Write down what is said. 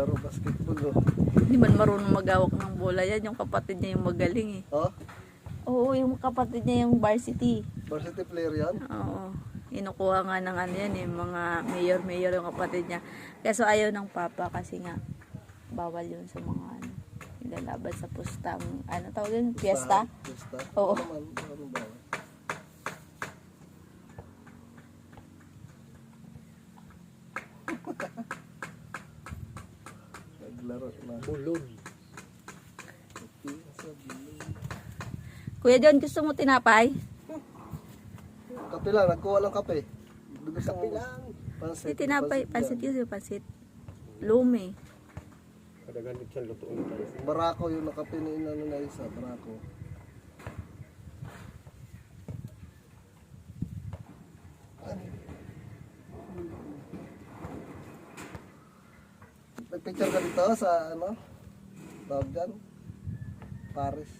Naglaro basketball, oh. Hindi man marunong magawak ng bola yan. Yung kapatid niya yung magaling eh. Oh, Oo, yung kapatid niya yung varsity. varsity player yan. Oo. Inukuha nga ng ano yan eh, mga mayor-mayor yung kapatid niya. Kaso ayaw ng papa kasi nga bawal yun sa mga ano, nilalaban sa pustang, ano tawag yun, fiesta. Fiesta. Oo. Ano naman, ano ba? Naglaro na. Bilog. Kuya John, gusto mo tinapay? Kape lang, nagkuha lang kape. Dugo sa Kape lang. Pansit. Si tinapay, pansit yun, pansit. Lumi. Kadagan siyang lutuin tayo. Barako yung nakape ni inano na isa, barako. Nagpicture ka dito sa ano? Tawag dyan? Paris.